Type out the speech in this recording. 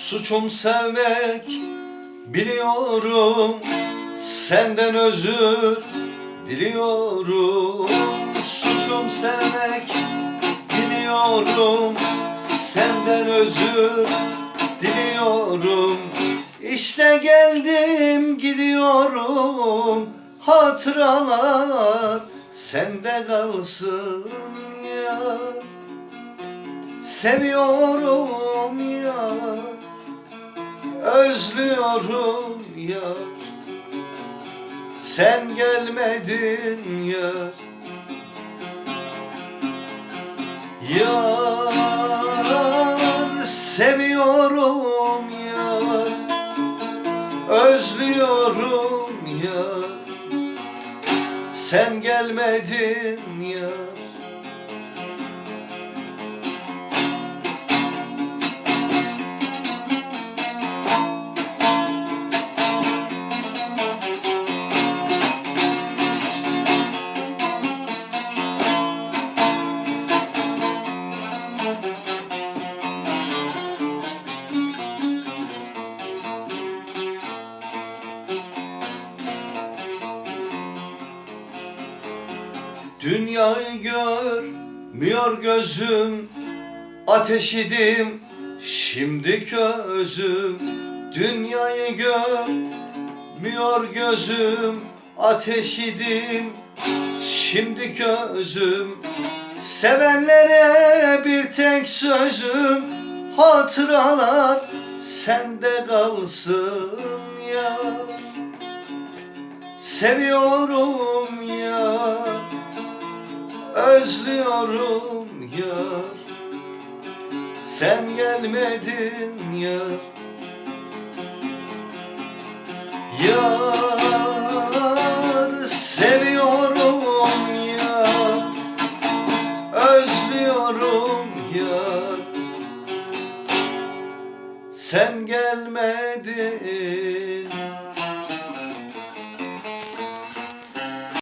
Suçum sevmek biliyorum. Senden özür diliyorum. Suçum sevmek biliyorum. Senden özür diliyorum. İşte geldim gidiyorum. Hatıralar sende kalsın ya. Seviyorum ya Özlüyorum ya Sen gelmedin ya Yar seviyorum ya Özlüyorum ya Sen gelmedin ya Dünyayı görmüyor gözüm Ateş idim şimdi közüm Dünyayı görmüyor gözüm Ateş idim şimdi közüm Sevenlere bir tek sözüm Hatıralar sende kalsın ya. Seviyorum Özlüyorum ya Sen gelmedin ya Yar seviyorum ya Özlüyorum ya Sen gelmedin